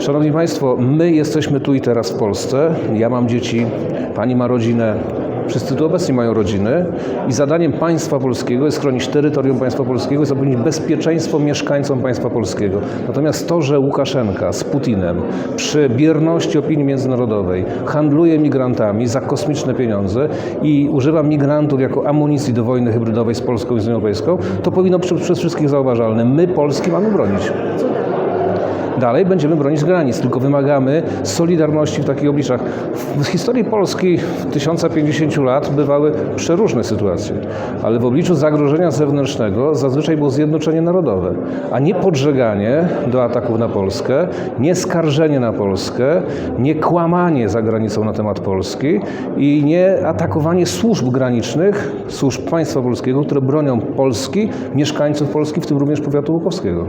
Szanowni Państwo, my jesteśmy tu i teraz w Polsce. Ja mam dzieci, Pani ma rodzinę, wszyscy tu obecni mają rodziny i zadaniem państwa polskiego jest chronić terytorium państwa polskiego i zapewnić bezpieczeństwo mieszkańcom państwa polskiego. Natomiast to, że Łukaszenka z Putinem przy bierności opinii międzynarodowej handluje migrantami za kosmiczne pieniądze i używa migrantów jako amunicji do wojny hybrydowej z Polską i z Unią Europejską, to powinno być przez wszystkich zauważalne. My, Polski, mamy bronić. Dalej będziemy bronić granic, tylko wymagamy solidarności w takich obliczach. W historii Polski w 1050 lat bywały przeróżne sytuacje, ale w obliczu zagrożenia zewnętrznego zazwyczaj było zjednoczenie narodowe, a nie podżeganie do ataków na Polskę, nie skarżenie na Polskę, nie kłamanie za granicą na temat Polski i nie atakowanie służb granicznych, służb państwa polskiego, które bronią Polski, mieszkańców Polski, w tym również powiatu łukowskiego.